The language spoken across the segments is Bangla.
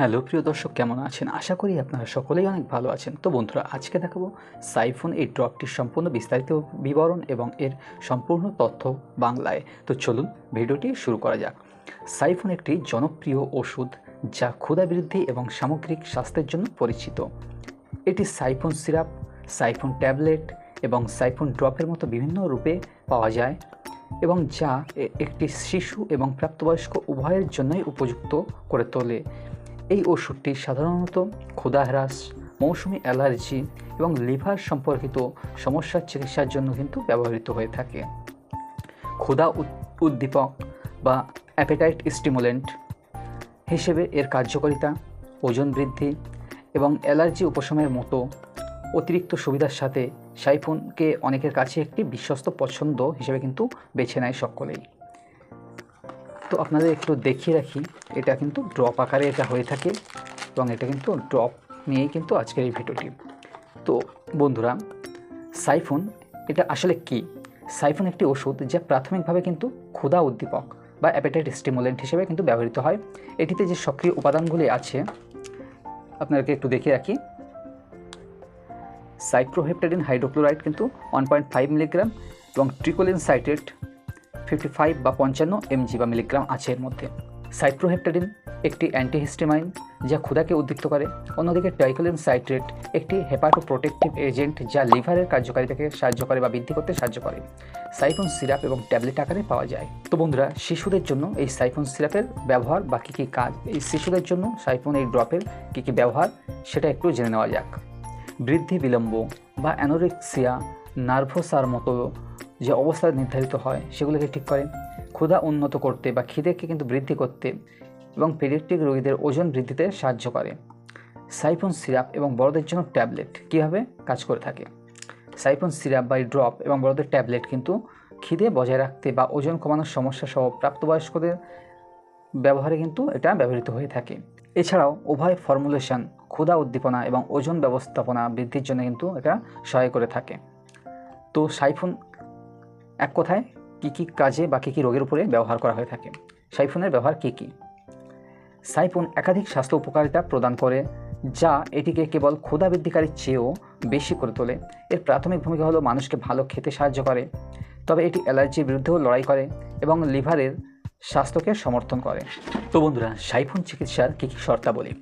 হ্যালো, প্রিয় দর্শক, কেমন আছেন? আশা করি আপনারা সকলেই অনেক ভালো আছেন। তো বন্ধুরা, আজকে দেখাবো সাইফোন এই ড্রপটির সম্পূর্ণ বিস্তারিত বিবরণ এবং এর সম্পূর্ণ তথ্য বাংলায়। তো চলুন ভিডিওটি শুরু করা যাক। সাইফোন একটি জনপ্রিয় ওষুধ যা ক্ষুধা বৃদ্ধি এবং সামগ্রিক স্বাস্থ্যের জন্য পরিচিত। এটি সাইফোন সিরাপ, সাইফোন ট্যাবলেট এবং সাইফোন ড্রপের মতো বিভিন্ন রূপে পাওয়া যায় এবং যা একটি শিশু এবং প্রাপ্তবয়স্ক উভয়ের জন্যই উপযুক্ত করে তোলে। এই ওষুধটি সাধারণত ক্ষুধা হ্রাস, মৌসুমি অ্যালার্জি এবং লিভার সম্পর্কিত সমস্যার চিকিৎসার জন্য কিন্তু ব্যবহৃত হয়ে থাকে। ক্ষুধা উদ- উদ্দীপক বা অ্যাপেটাইট স্টিমুলেন্ট হিসেবে এর কার্যকারিতা, ওজন বৃদ্ধি এবং অ্যালার্জি উপশমের মতো অতিরিক্ত সুবিধার সাথে সাইফোনকে অনেকের কাছে একটি বিশ্বস্ত পছন্দ হিসেবে কিন্তু বেছে নেয় সকলেই। তো আপনাদের একটু দেখিয়ে রাখি, এটা কিন্তু ড্রপ আকারে এটা হয়ে থাকে এবং এটা কিন্তু ড্রপ নিয়েই কিন্তু আজকের এই ভিডিওটি। তো বন্ধুরা, সাইফোন এটা আসলে কি? সাইফোন একটি ওষুধ যা প্রাথমিকভাবে কিন্তু ক্ষুধা উদ্দীপক বা অ্যাপেটাইট স্টিমুলেন্ট হিসেবে কিন্তু ব্যবহৃত হয়। এটিতে যে সক্রিয় উপাদানগুলি আছে, আপনাদেরকে একটু দেখিয়ে রাখি। সাইক্রোহেপটাডিন হাইড্রোক্লোরাইড কিন্তু ওয়ান পয়েন্ট ফাইভ মিলিগ্রাম এবং ট্রিকোলিন সাইট্রেট ফিফটি ফাইভ বা পঞ্চান্ন এমজি বা মিলিগ্রাম আছে এর মধ্যে। সাইপ্রোহেপটাডিন একটি অ্যান্টিহিস্টেমাইন যা ক্ষুদাকে উদ্দীপ্ত করে। অন্যদিকে টাইকোলিন সাইট্রেট একটি হেপাটোপ্রোটেক্টিভ এজেন্ট যা লিভারের কার্যকারিতাকে সাহায্য করে বা বৃদ্ধি করতে সাহায্য করে। সাইফোন সিরাপ এবং ট্যাবলেট আকারে পাওয়া যায়। তো বন্ধুরা, শিশুদের জন্য এই সাইফোন সিরাপের ব্যবহার বা কী কী কাজ? এই শিশুদের জন্য সাইফোন এই ড্রপের কী কী ব্যবহার? সেটা একটু জেনে নেওয়া যাক। বৃদ্ধি বিলম্ব বা অ্যানোরেক্সিয়া, নার্ভোসার মতো যে অবস্থা নির্ধারিত হয়, সেগুলোকে ঠিক করে ক্ষুধা উন্নত করতে বা খিদেকে কিন্তু বৃদ্ধি করতে এবং পেডিয়াট্রিক রোগীদের ওজন বৃদ্ধিতে সাহায্য করে। সাইফোন সিরাপ এবং বড়দের জন্য ট্যাবলেট কীভাবে কাজ করে থাকে? সাইফোন সিরাপ বা ড্রপ এবং বড়দের ট্যাবলেট কিন্তু খিদে বজায় রাখতে বা ওজন কমানোর সমস্যা সহ প্রাপ্তবয়স্কদের ব্যবহারে কিন্তু এটা ব্যবহৃত হয়ে থাকে। এছাড়াও উভয় ফর্মুলেশন, ক্ষুধা উদ্দীপনা এবং ওজন ব্যবস্থাপনা বৃদ্ধির জন্য কিন্তু এটা সহায় করে থাকে। তো সাইফোন এক কথায়, কী কী কাজে বা কী কী রোগের উপরে ব্যবহার করা হয়ে থাকে? সাইফোনের ব্যবহার কী কী? সাইফোন একাধিক স্বাস্থ্য উপকারিতা প্রদান করে, যা এটিকে কেবল ক্ষুধা বৃদ্ধিকারীর চেয়েও বেশি করে তোলে। এর প্রাথমিক ভূমিকা হলো মানুষকে ভালো খেতে সাহায্য করে, তবে এটি অ্যালার্জির বিরুদ্ধেও লড়াই করে এবং লিভারের স্বাস্থ্যকে সমর্থন করে। তো বন্ধুরা, সাইফোন চিকিৎসার কী কী শর্তাবলী?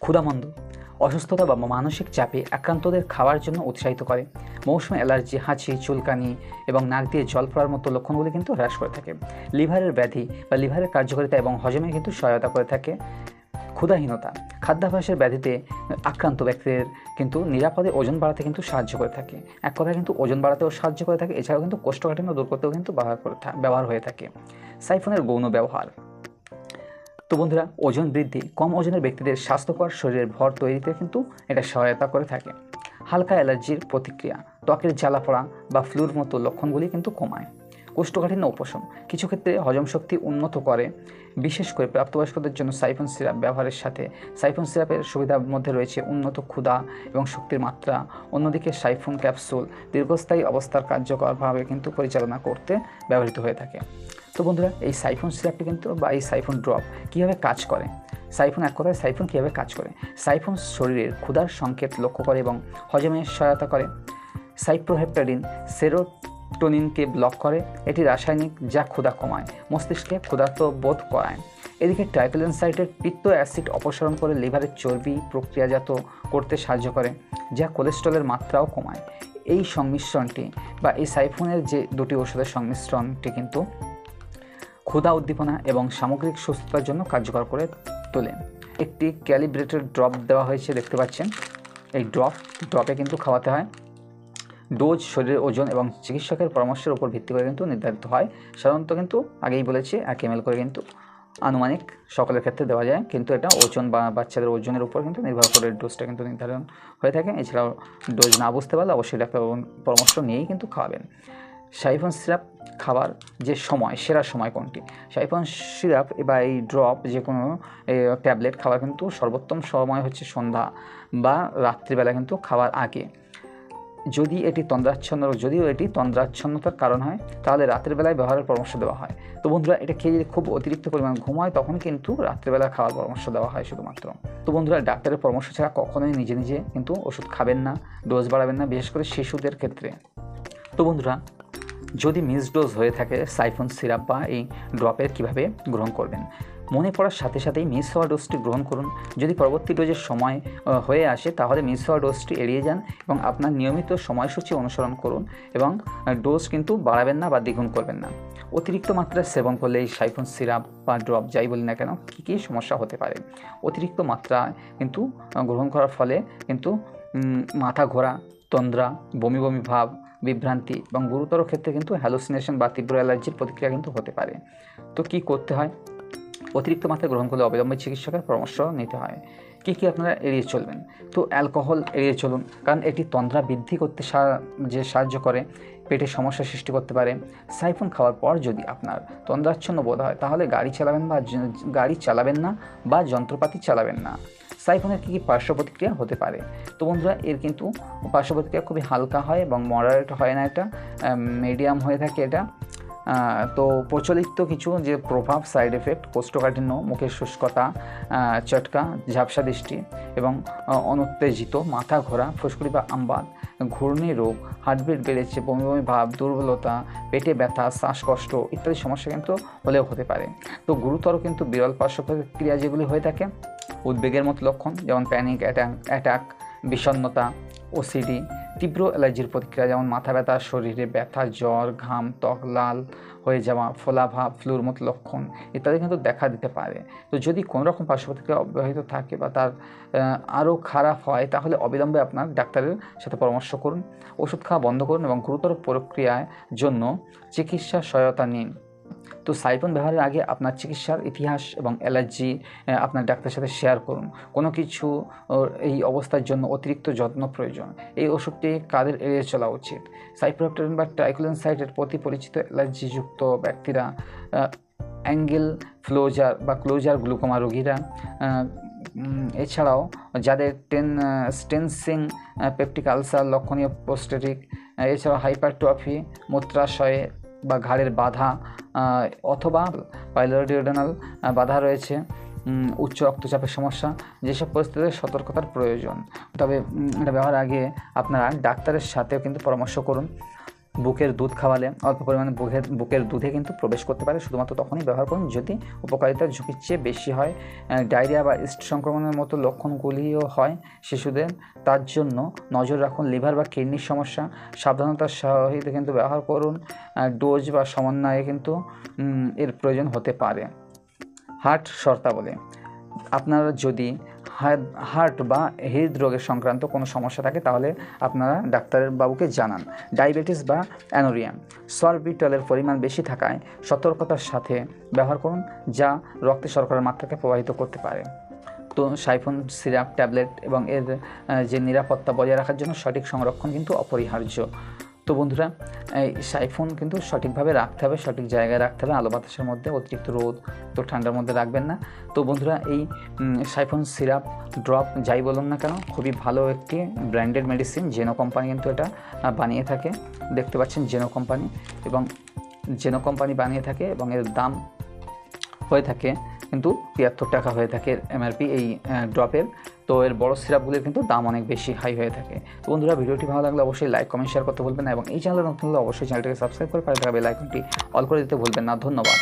ক্ষুধামন্দ অসুস্থতা বা মানসিক চাপে আক্রান্তদের খাওয়ার জন্য উৎসাহিত করে। মৌসুমী অ্যালার্জি, হাঁচি, চুলকানি এবং নাক দিয়ে জল পড়ার মতো লক্ষণগুলি কিন্তু হ্রাস করে থাকে। লিভারের ব্যাধি বা লিভারের কার্যকারিতা এবং হজমে কিন্তু সহায়তা করে থাকে। ক্ষুধাহীনতা, খাদ্যাভ্যাসের ব্যাধিতে আক্রান্ত ব্যক্তিদের কিন্তু নিরাপদে ওজন বাড়াতে কিন্তু সাহায্য করে থাকে। এক কথায় কিন্তু ওজন বাড়াতেও সাহায্য করে থাকে, এছাড়াও কিন্তু কোষ্ঠকাঠিন্য দূর করতেও কিন্তু ব্যবহার করে ব্যবহার হয়ে থাকে। সাইফোনের গৌণ ব্যবহার। তো বন্ধুরা, ওজন বৃদ্ধি, কম ওজনের ব্যক্তিদের স্বাস্থ্যকর শরীরের ভর তৈরিতে কিন্তু এটা সহায়তা করে থাকে। হালকা অ্যালার্জির প্রতিক্রিয়া, ত্বকের জ্বালা পড়া বা ফ্লুর মতো লক্ষণগুলি কিন্তু কমায়। কোষ্ঠকাঠিন্য উপশম, কিছু ক্ষেত্রে হজম শক্তি উন্নত করে। বিশেষ করে প্রাপ্তবয়স্কদের জন্য সাইফন সিরাপ ব্যবহারের সাথে সাইফন সিরাপের সুবিধার মধ্যে রয়েছে উন্নত ক্ষুধা এবং শক্তির মাত্রা। অন্যদিকে সাইফোন ক্যাপসুল দীর্ঘস্থায়ী অবস্থার কার্যকরভাবে কিন্তু পরিচালনা করতে ব্যবহৃত হয়ে থাকে। তো বন্ধুরা, এই সাইফোন সিরাপটি কিন্তু বা এই সাইফোন ড্রপ কীভাবে কাজ করে? সাইফোন এক কথায় সাইফোন কীভাবে কাজ করে? সাইফোন শরীরের ক্ষুধার সংকেত লক্ষ্য করে এবং হজমে সহায়তা করে। সাইপ্রোহেপটাডিন সেরোটোনিনকে ব্লক করে। এটি রাসায়নিক যা ক্ষুধা কমায়, মস্তিষ্কে ক্ষুধার্ত বোধ করায়। এদিকে ট্রাইকোলিন সাইটের পিত্ত অ্যাসিড অপসারণ করে লিভারের চর্বি প্রক্রিয়াজাত করতে সাহায্য করে, যা কোলেস্ট্রলের মাত্রাও কমায়। এই সংমিশ্রণটি বা এই সাইফোনের যে দুটি ওষুধের সংমিশ্রণটি কিন্তু ক্ষুধা উদ্দীপনা এবং সামগ্রিক সুস্থতার জন্য কার্যকর করে তোলে। একটি ক্যালিব্রেটেড ড্রপ দেওয়া হয়েছে, দেখতে পাচ্ছেন। এই ড্রপ ড্রপে কিন্তু খাওয়াতে হয়। ডোজ, শরীরের ওজন এবং চিকিৎসকের পরামর্শের উপর ভিত্তি করে কিন্তু নির্ধারিত হয়। সাধারণত কিন্তু আগেই বলেছি, এক এম করে কিন্তু আনুমানিক সকলের ক্ষেত্রে দেওয়া যায়। কিন্তু এটা ওজন বা বাচ্চাদের ওজনের উপর কিন্তু নির্ভর করে ডোজটা কিন্তু নির্ধারণ হয়ে থাকে। এছাড়াও ডোজ না বুঝতে পারলে অবশ্যই ডাক্তার পরামর্শ নিয়েই কিন্তু খাওয়াবেন। সাইফন সিরাপ খাবার যে সময়, সেরা সময় কোনটি? সাইফন সিরাপ বা এই ড্রপ যে কোনো ট্যাবলেট খাবার কিন্তু সর্বোত্তম সময় হচ্ছে সন্ধ্যা বা রাত্রিবেলা কিন্তু খাওয়ার আগে। যদি এটি তন্দ্রাচ্ছন্ন, যদিও এটি তন্দ্রাচ্ছন্নতার কারণ হয়, তাহলে রাতের বেলায় ব্যবহারের পরামর্শ দেওয়া হয়। তো বন্ধুরা, এটা খেয়ে যদি খুব অতিরিক্ত পরিমাণ ঘুম হয়, তখন কিন্তু রাত্রেবেলা খাওয়ার পরামর্শ দেওয়া হয় শুধুমাত্র। তো বন্ধুরা, ডাক্তারের পরামর্শ ছাড়া কখনোই নিজে নিজে কিন্তু ওষুধ খাবেন না, ডোজ বাড়াবেন না, বিশেষ করে শিশুদের ক্ষেত্রে। তো বন্ধুরা যদি মিস ডোজ হয়ে থাকে, সাইফন সিরাপ বা এই ড্রপের কীভাবে গ্রহণ করবেন? মনে পড়ার সাথে সাথেই মিস হওয়া ডোজটি গ্রহণ করুন। যদি পরবর্তী ডোজের সময় হয়ে আসে, তাহলে মিস হওয়া ডোজটি এড়িয়ে যান এবং আপনার নিয়মিত সময়সূচি অনুসরণ করুন এবং ডোজ কিন্তু বাড়াবেন না বা দ্বিগুণ করবেন না। অতিরিক্ত মাত্রায় সেবন করলে এই সাইফন সিরাপ বা ড্রপ, যাই বলি না কেন, কী কী সমস্যা হতে পারে? অতিরিক্ত মাত্রায় কিন্তু গ্রহণ করার ফলে কিন্তু মাথা ঘোরা, তন্দ্রা, বমি বমি ভাব বিভ্রান্তি এবং গুরুতর ক্ষেত্রে কিন্তু হ্যালোসিনেশন বা তীব্র অ্যালার্জির প্রতিক্রিয়া কিন্তু হতে পারে। তো কি করতে হয়? অতিরিক্ত মাত্রা গ্রহণ করলে অবিলম্বে চিকিৎসকের পরামর্শ নিতে হয়। কী কী আপনারা এড়িয়ে চলবেন? তো অ্যালকোহল এড়িয়ে চলুন, কারণ এটি তন্দ্রা বৃদ্ধি করতে যে সাহায্য করে পেটে সমস্যা সৃষ্টি করতে পারে। সাইফোন খাওয়ার পর যদি আপনার তন্দ্রাচ্ছন্ন বোধ হয়, তাহলে গাড়ি চালাবেন বা গাড়ি চালাবেন না বা যন্ত্রপাতি চালাবেন না। সাইফোনের কী কী পার্শ্ব প্রতিক্রিয়া হতে পারে? তো বন্ধুরা, এর কিন্তু পার্শ্ব প্রতিক্রিয়া খুবই হালকা হয় এবং মডারেট হয় না এটা মিডিয়াম হয়ে থাকে এটা। তো প্রচলিত কিছু যে প্রভাব সাইড এফেক্ট কোষ্ঠকাঠিন্য, মুখের শুষ্কতা চটকা, ঝাপসা দৃষ্টি এবং অনুত্তেজিত, মাথা ঘোরা, ফুসকুড়ি বা আমবাদ, ঘূর্ণি রোগ হার্টবিট বেড়েছে, বমি বমি ভাব, দুর্বলতা, পেটে ব্যথা, শ্বাসকষ্ট ইত্যাদি সমস্যা কিন্তু হলেও হতে পারে। তো গুরুতর কিন্তু বিরল পার্শ্ব প্রতিক্রিয়া যেগুলি হয়ে থাকে উদ্বেগের মতো লক্ষণ, যেমন প্যানিক অ্যাটাক অ্যাটাক বিষণ্ণতা ওসিডি তীব্র অ্যালার্জির প্রতিক্রিয়া, যেমন মাথা ব্যথা, শরীরে ব্যথা, জ্বর, ঘাম, ত্বক লাল হয়ে যাওয়া ফোলাভাব ফ্লুর মতো লক্ষণ ইত্যাদি কিন্তু দেখা দিতে পারে। তো যদি কোনো রকম পার্শ্ব প্রতিক্রিয়া অব্যাহত থাকে বা তার আরও খারাপ হয়, তাহলে অবিলম্বে আপনার ডাক্তারের সাথে পরামর্শ করুন। ওষুধ খাওয়া বন্ধ করুন এবং গুরুতর প্রক্রিয়ার জন্য চিকিৎসা সহায়তা নিন। তো সাইফোন ব্যবহারের আগে আপনার চিকিৎসার ইতিহাস এবং অ্যালার্জি আপনার ডাক্তারের সাথে শেয়ার করুন। কোনো কিছু এই অবস্থার জন্য অতিরিক্ত যত্ন প্রয়োজন। এই ওষুধটি কাদের এড়িয়ে চলা উচিত? সাইপ্রোপ্টেরিন বা ট্রাইক্লোনসাইডের প্রতি পরিচিত অ্যালার্জিযুক্ত ব্যক্তিরা অ্যাঙ্গেল ফ্লোজার বা ক্লোজার গ্লুকোমা রোগীরা এছাড়াও যাদের টেন স্টেনসিং পেপটিক আলসার, লক্ষণীয় পোস্টেটিক এছাড়াও হাইপারট্রফি, মূত্রাশয়ে বা ঘাড়ের বাধা অথবা পাইলোডিওডানাল বাধা রয়েছে উচ্চ রক্তচাপের সমস্যা, যেসব পরিস্থিতিতে সতর্কতার প্রয়োজন। তবে এটা ব্যবহার আগে আপনারা ডাক্তারের সাথেও কিন্তু পরামর্শ করুন। বুকের দুধ খাওয়ালে অল্প পরিমাণে বুকের বুকের দুধে কিন্তু প্রবেশ করতে পারে। শুধুমাত্র তখনই ব্যবহার করুন যদি উপকারিতার ঝুঁকির চেয়ে বেশি হয়। ডায়রিয়া বা ইস্ট সংক্রমণের মতো লক্ষণগুলিও হয় শিশুদের। তার জন্য নজর রাখুন লিভার বা কিডনির সমস্যা। সাবধানতার সহিত কিন্তু ব্যবহার করুন। ডোজ বা সমন্বয়ে কিন্তু এর প্রয়োজন হতে পারে। হার্ট শর্তাবলী। আপনারা যদি হার্ট- বা হৃদরোগের সংক্রান্ত কোনো সমস্যা থাকে, তাহলে আপনারা ডাক্তারের বাবুকে জানান। ডায়াবেটিস বা অ্যানোরিয়া। সরবিটলের পরিমাণ বেশি থাকায় সতর্কতার সাথে ব্যবহার করুন, যা রক্তে শর্করার মাত্রাকে প্রভাবিত করতে পারে। তো সাইফোন সিরাপ, ট্যাবলেট এবং এর যে নিরাপত্তা বজায় রাখার জন্য সঠিক সংরক্ষণ কিন্তু অপরিহার্য। তো বন্ধুরা, এই সাইফোন কিন্তু সঠিকভাবে রাখতে হবে, সঠিক জায়গায় রাখতে হবে, আলো বাতাসের মধ্যে অতিরিক্ত রোদ তো ঠান্ডার মধ্যে রাখবেন না। তো বন্ধুরা, এই সাইফোন সিরাপ ড্রপ যাই বলুন না কেন, খুবই ভালো একটি ব্র্যান্ডেড মেডিসিন, জেনো কোম্পানি কিন্তু এটা বানিয়ে থাকে। দেখতে পাচ্ছেন জেনো কোম্পানি এবং জেনো কোম্পানি বানিয়ে থাকে এবং এর দাম হয়ে থাকে কিন্তু তিয়াত্তর টাকা হয়ে থাকে এমআরপি এই ড্রপের। তো এর বড় সিরাপগুলির কিন্তু দাম অনেক বেশি হাই হয়ে থাকে। তো বন্ধুরা, ভিডিওটি ভালো লাগলে অবশ্যই লাইক কমেন্ট শেয়ার করতে বলবেন না এবং এই চ্যানেলে নতুন হলে অবশ্যই চ্যানেলটিকে সাবস্ক্রাইব করে পাশে থাকা বেল অল করে দিতে ভুলবেন না। ধন্যবাদ।